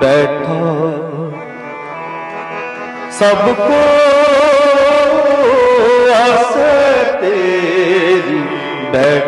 ਬੈਠਾ। ਸਭ ਕੋ ਆਸ ਤੇਰੀ ਬੈਠ।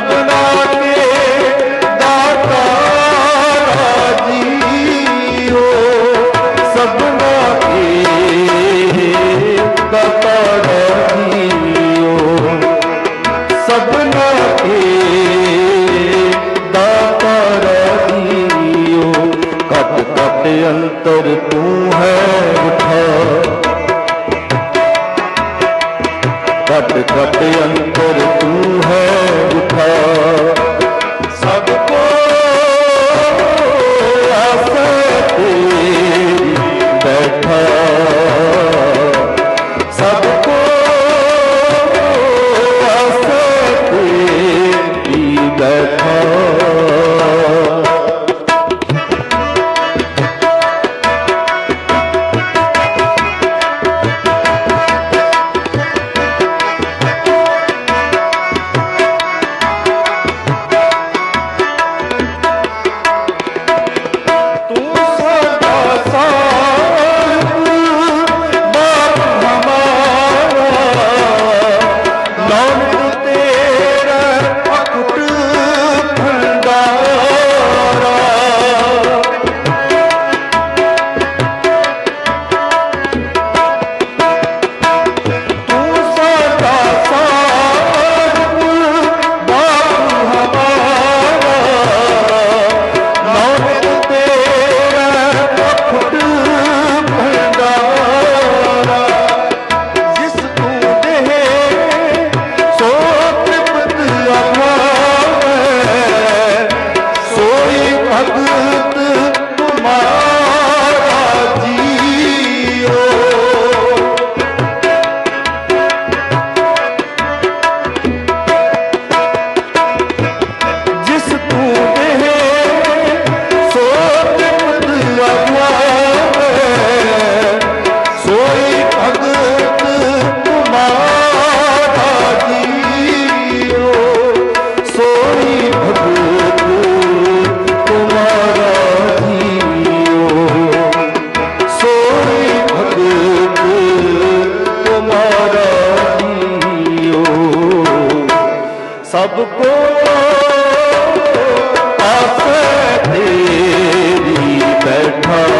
अपना को आप तेरी बैठा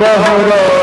बहरा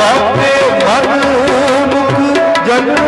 ਆਪੇ ਮਨ ਮੁਖ ਜਨਮ